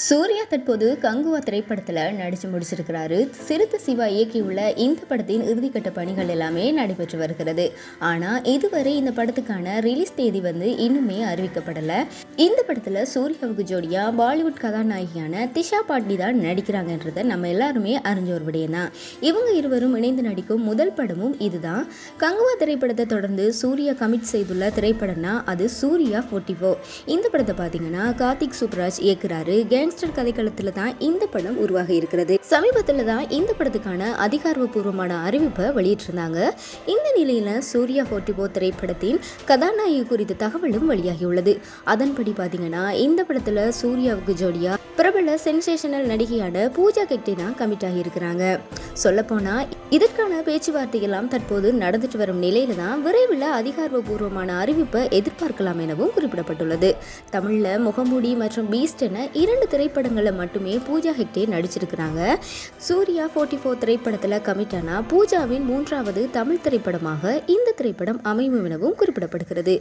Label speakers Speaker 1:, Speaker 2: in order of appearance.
Speaker 1: சூர்யா தற்போது கங்குவா திரைப்படத்தில் நடித்து முடிச்சிருக்கிறாரு. சிறுத்தை சிவா இயக்கியுள்ள இந்த படத்தின் இறுதிக்கட்ட பணிகள் எல்லாமே நடைபெற்று வருகிறது. ஆனால் இதுவரை இந்த படத்துக்கான ரிலீஸ் தேதி வந்து இன்னுமே அறிவிக்கப்படலை. இந்த படத்தில் சூர்யாவுக்கு ஜோடியாக பாலிவுட் கதாநாயகியான திஷா பாட்னி தான் நடிக்கிறாங்கன்றதை நம்ம எல்லாருமே அறிஞ்ச ஒரு விடயம் தான் இவங்க இருவரும் இணைந்து நடிக்கும் முதல் படமும் இதுதான். கங்குவா திரைப்படத்தை தொடர்ந்து சூர்யா கமிட் செய்துள்ள திரைப்படம்னா அது சூர்யா ஃபோர்ட்டி இந்த படத்தை பார்த்தீங்கன்னா கார்த்திக் சுப்ராஜ் இயக்குறாரு. கேங்ஸ்டர் கதைக்களத்தில் தான் இந்த படம் உருவாக இருக்கிறது சமீபத்தில் தான் இந்த படத்துக்கான அதிகாரப்பூர்வமான அறிவிப்பை வெளியிட்டிருந்தாங்க. இந்த நிலையில் சூர்யா ஃபோர்ட்டிபோ திரைப்படத்தின் கதாநாயகி குறித்த தகவலும் வெளியாகியுள்ளது. அதன்படி பார்த்தீங்கன்னா இந்த படத்தில் சூர்யாவுக்கு ஜோடியா பிரபல சென்சேஷனல் நடிகையான பூஜா கெட்டி தான் கமிட் ஆகியிருக்கிறாங்க. சொல்லப்போனால் இதற்கான பேச்சுவார்த்தையெல்லாம் தற்போது நடந்துட்டு வரும் நிலையில தான் விரைவில் அதிகாரப்பூர்வமான அறிவிப்பை எதிர்பார்க்கலாம் எனவும் குறிப்பிடப்பட்டுள்ளது. தமிழில் முகமூடி மற்றும் பீஸ்ட் என இரண்டு திரைப்படங்களில் மட்டுமே பூஜா ஹெக்டே நடிச்சிருக்கிறாங்க. சூர்யா ஃபோர்ட்டி ஃபோர் திரைப்படத்தில் கமிட்டானா பூஜாவின் மூன்றாவது தமிழ் திரைப்படமாக இந்த திரைப்படம் அமையும் எனவும் குறிப்பிடப்படுகிறது.